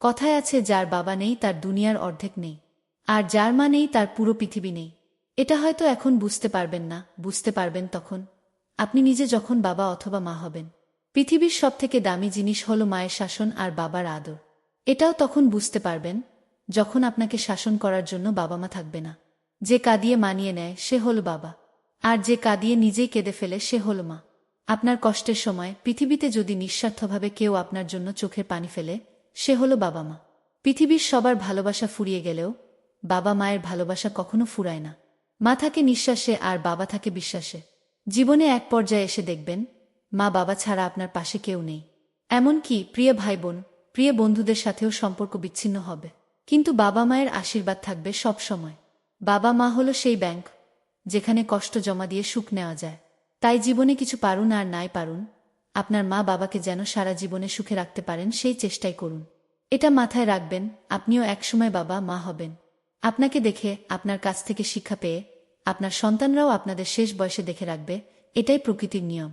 কথায় আছে, যার বাবা নেই, তার দুনিয়ার অর্ধেক নেই। আর যার মা নেই, তার পুরো পৃথিবী নেই। এটা হয়তো এখন বুঝতে পারবেন না, বুঝতে পারবেন তখন। আপনি নিজে যখন বাবা অথবা মা হবেন। পৃথিবীর সবথেকে দামি জিনিস হল মায়ের শাসন আর বাবার আদর। এটাও তখন বুঝতে পারবেন, যখন আপনাকে শাসন করার জন্য বাবা মা থাকবে না। যে কাঁদিয়ে মানিয়ে নেয়, সে হল বাবা। আর যে কাঁদিয়ে নিজেই কেঁদে ফেলে, সে হল মা। আপনার কষ্টের সময়, পৃথিবীতে যদি নিঃস্বার্থভাবে কেউ আপনার জন্য চোখের পানি ফেলে সে হল বাবা মা। পৃথিবীর সবার ভালোবাসা ফুরিয়ে গেলেও বাবা মায়ের ভালোবাসা কখনো ফুরায় না। মা থাকে নিঃশ্বাসে আর বাবা থাকে বিশ্বাসে। জীবনে এক পর্যায়ে এসে দেখবেন, মা বাবা ছাড়া আপনার পাশে কেউ নেই। এমনকি প্রিয় ভাই বোন প্রিয় বন্ধুদের সাথেও সম্পর্ক বিচ্ছিন্ন হবে। কিন্তু বাবা মায়ের আশীর্বাদ থাকবে সব সময়। বাবা মা হলো সেই ব্যাংক যেখানে কষ্ট জমা দিয়ে সুখ নেওয়া যায়। তাই জীবনে কিছু পারুন আর নাই পারুন আপনার মা বাবাকে যেন সারা জীবনে সুখে রাখতে পারেন, সেই চেষ্টাই করুন। এটা মাথায় রাখবেন, আপনিও একসময় বাবা, মা হবেন। আপনাকে দেখে, আপনার কাছ থেকে শিক্ষা পেয়ে, আপনার সন্তানরাও আপনাদের শেষ বয়সে দেখে রাখবে, এটাই প্রকৃতির নিয়ম।